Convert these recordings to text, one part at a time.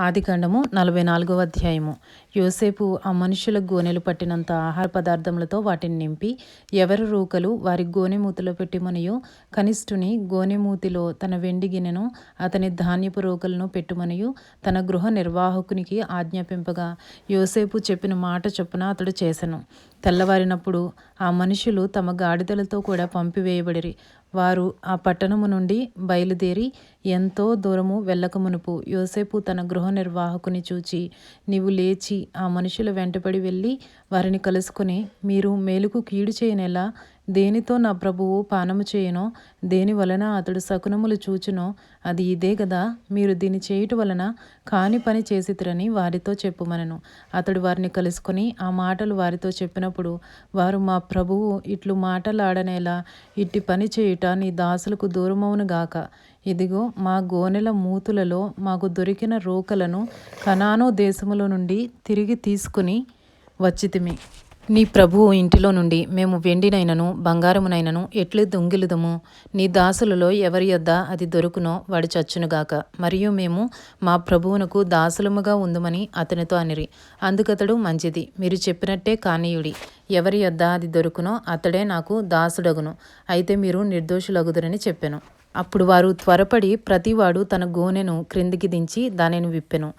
ఆదికాండము నలభై నాలుగవ అధ్యాయము. యోసేపు ఆ మనుషుల గోనెలు పట్టినంత ఆహార పదార్థములతో వాటిని నింపి ఎవరు రూకలు వారి గోనెమూతిలో పెట్టిమనియో? కనిష్ఠుని గోనెమూతిలో తన వెండి గిన్నెను అతని ధాన్యపు రూకలను పెట్టుమనియు? తన గృహ నిర్వాహకునికి ఆజ్ఞాపింపగా యోసేపు చెప్పిన మాట చొప్పున అతడు చేసెను. తెల్లవారినప్పుడు ఆ మనుషులు తమ గాడిదలతో కూడా పంపివేయబడిరి. వారు ఆ పట్టణము నుండి బయలుదేరి ఎంతో దూరము వెళ్ళకమునుపు యోసేపు తన గృహ నిర్వాహకుని చూచి నీవు లేచి ఆ మనుషుల వెంటబడి వెళ్ళి వారిని కలుసుకుని మీరు మేలుకు కీడు చేయనేలా? దేనితో నా ప్రభువు పానము చేయనో దేని వలన అతడు శకునములు చూచునో అది ఇదే కదా మీరు దీన్ని చేయుట వలన కాని పని చేసితురని వారితో చెప్పుమనను. అతడు వారిని కలుసుకొని ఆ మాటలు వారితో చెప్పినప్పుడు వారు మా ప్రభువు ఇట్లు మాటలాడనేలా ఇట్టి పని చేయుట నీ దాసులకు దూరమవును గాక. ఇదిగో మా గోనెల మూతులలో మాకు దొరికిన రోకలను కనానో దేశములో నుండి తిరిగి తీసుకుని వచ్చితిమి. నీ ప్రభువు ఇంటిలో నుండి మేము వెండినైనను బంగారమునైనను ఎట్లు దొంగిలుదము? నీ దాసులలో ఎవరి యొద్ద అది దొరుకునో వాడు చచ్చునుగాక మరియు మేము మా ప్రభువునకు దాసులముగా ఉందమని అతనితో అనిరి. అందుకతడు మంచిది. మీరు చెప్పినట్టే కానీయుడి. ఎవరి యొద్ద అది దొరుకునో అతడే నాకు దాసుడగును. అయితే మీరు నిర్దోషులగుదురని చెప్పెను. అప్పుడు వారు త్వరపడి ప్రతివాడు తన గోనెను క్రిందికి దించి దానిని విప్పెను.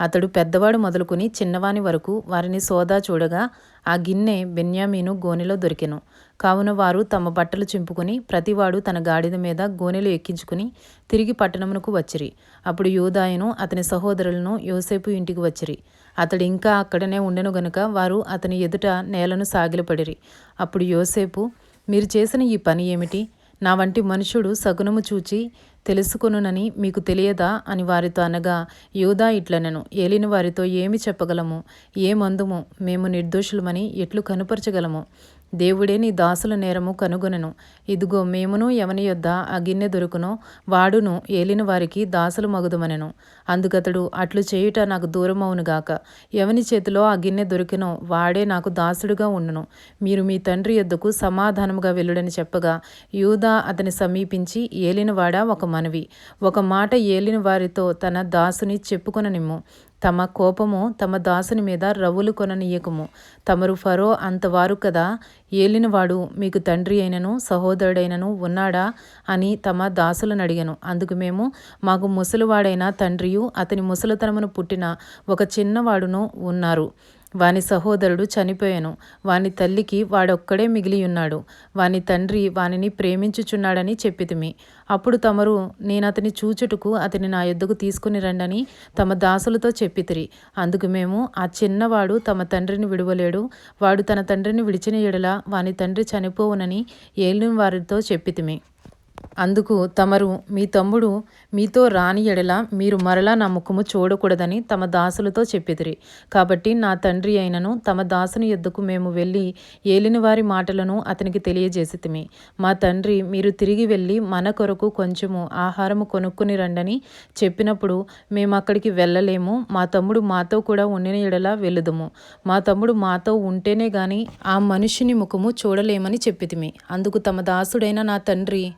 అతడు పెద్దవాడు మొదలుకుని చిన్నవాని వరకు వారిని సోదా చూడగా ఆ గిన్నె బెన్యామీను గోనెలో దొరికెను. కావున వారు తమ బట్టలు చింపుకుని ప్రతివాడు తన గాడిద మీద గోనెలు ఎక్కించుకుని తిరిగి పట్టణమునకు వచ్చిరి. అప్పుడు యూదాయను అతని సహోదరులను యోసేపు ఇంటికి వచ్చిరి. అతడు ఇంకా అక్కడనే ఉండెను గనుక వారు అతని ఎదుట నేలను సాగిలపడిరి. అప్పుడు యోసేపు మీరు చేసిన ఈ పని ఏమిటి? నా వంటి మనుషుడు సగునము చూచి తెలుసుకొనునని మీకు తెలియదా? అని వారితో అనగా యూదా ఇట్లనెను ఏలిన వారితో ఏమి చెప్పగలము? ఏ మందుము? మేము నిర్దోషులమని ఎట్లు కనుపరచగలము? దేవుడే నీ దాసుల నేరము కనుగొనను. ఇదిగో మేమును ఎవని యొద్ద ఆ గిన్నె దొరుకునో వాడును ఏలిన వారికి దాసులు మగుదమనెను. అందుకతడు అట్లు చేయుట నాకు దూరమవునుగాక ఎవని చేతిలో ఆ గిన్నె దొరికినో వాడే నాకు దాసుడుగా ఉండును మీరు మీ తండ్రి యొద్దకు సమాధానముగా వెళ్ళుడని చెప్పగా యూదా అతని సమీపించి ఏలినవాడా ఒక మనవి. ఒక మాట ఏలిన వారితో తన దాసుని చెప్పుకొననిమ్ము. తమ కోపము తమ దాసుని మీద రవ్వులు కొననీయకము. తమరు ఫరో అంతవారు కదా. ఏలినవాడు మీకు తండ్రి అయినను సహోదరుడైనను ఉన్నాడా? అని తమ దాసులను అడిగాను. అందుకు మేము మాకు ముసలివాడైన తండ్రియు అతని ముసలితనమును పుట్టిన ఒక చిన్నవాడును ఉన్నారు. వాని సహోదరుడు చనిపోయాను. వాని తల్లికి వాడొక్కడే మిగిలి ఉన్నాడు వాని తండ్రి వానిని ప్రేమించుచున్నాడని చెప్పితిమి. అప్పుడు తమరు నేనతని చూచుటకు అతని నా యొద్దకు తీసుకుని రండని తమ దాసులతో చెప్పితిరి. అందుకు మేము ఆ చిన్నవాడు తమ తండ్రిని విడువలేడు. వాడు తన తండ్రిని విడిచిన ఎడల వాని తండ్రి చనిపోవునని ఏలిన వారితో చెప్పితిమి. అందుకు తమరు మీ తమ్ముడు మీతో రాని ఎడల మీరు మరలా నా ముఖము చూడకూడదని తమ దాసులతో చెప్పిదిరి. కాబట్టి నా తండ్రి అయినను తమ దాసుని ఎద్దుకు మేము వెళ్ళి ఏలిన వారి మాటలను అతనికి తెలియజేసితిమి. మా తండ్రి మీరు తిరిగి వెళ్ళి మన కొరకు కొంచెము ఆహారము కొనుక్కుని రండని చెప్పినప్పుడు మేము అక్కడికి వెళ్ళలేము. మా తమ్ముడు మాతో కూడా ఉండిన ఎడల వెళ్ళుదము. మా తమ్ముడు మాతో ఉంటేనే గాని ఆ మనిషిని ముఖము చూడలేమని చెప్పితిమి. అందుకు తమ దాసుడైన నా తండ్రి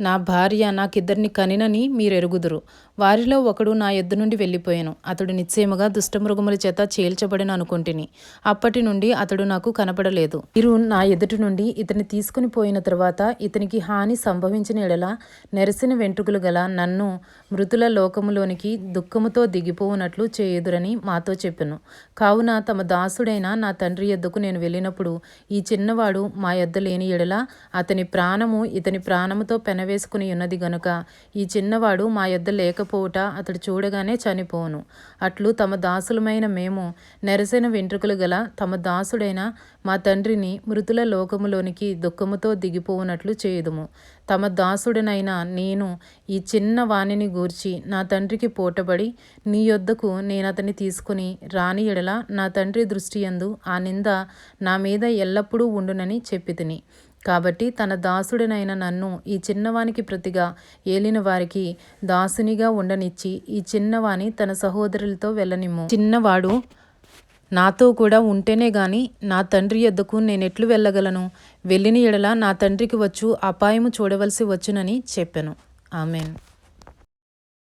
నా భార్య నాకిద్దరిని కనినని మీరెరుగుదురు. వారిలో ఒకడు నా ఎద్దు నుండి వెళ్ళిపోయాను. అతడు నిశ్చయముగా దుష్టమృగముల చేత చేల్చబడిన అనుకుంటుని. అప్పటి నుండి అతడు నాకు కనపడలేదు. మీరు నా ఎదుటి నుండి ఇతని తీసుకుని పోయిన తర్వాత ఇతనికి హాని సంభవించిన ఎడల నెరసిన వెంట్రుకలు గల నన్ను మృతుల లోకములోనికి దుఃఖముతో దిగిపోవునట్లు చేయుదురని మాతో చెప్పెను. కావున తమ దాసుడైన నా తండ్రి ఎద్దుకు నేను వెళ్ళినప్పుడు ఈ చిన్నవాడు మా ఎద్ద లేని ఎడల అతని ప్రాణము ఇతని ప్రాణముతో పెనవేసుకుని ఉన్నది గనుక ఈ చిన్నవాడు మా ఎద్ద లేక పూట అతడు చూడగానే చనిపోను అట్లు తమ దాసులమైన మేము నెరసిన వెంట్రుకలు గల తమ దాసుడైన మా తండ్రిని మృతుల లోకములోనికి దుఃఖముతో దిగిపోవునట్లు చేయుదుము. తమ దాసుడనైన నేను ఈ చిన్న వాణిని గూర్చి నా తండ్రికి పోటబడి నీ యొద్దకు నేనతని తీసుకుని రాని ఎడల నా తండ్రి దృష్టి యందు ఆ నింద నా మీద ఎల్లప్పుడూ ఉండునని చెప్పి తిని కాబట్టి తన దాసుడినైన నన్ను ఈ చిన్నవానికి ప్రతిగా ఏలిన వారికి దాసునిగా ఉండనిచ్చి ఈ చిన్నవాని తన సహోదరులతో వెళ్ళనిమ్ము. చిన్నవాడు నాతో కూడా ఉంటేనే గాని నా తండ్రి యొద్దకు నేనెట్లు వెళ్ళగలను? వెళ్ళిన ఎడల నా తండ్రికి వచ్చు అపాయము చూడవలసి వచ్చునని చెప్పాను. ఆమెన్.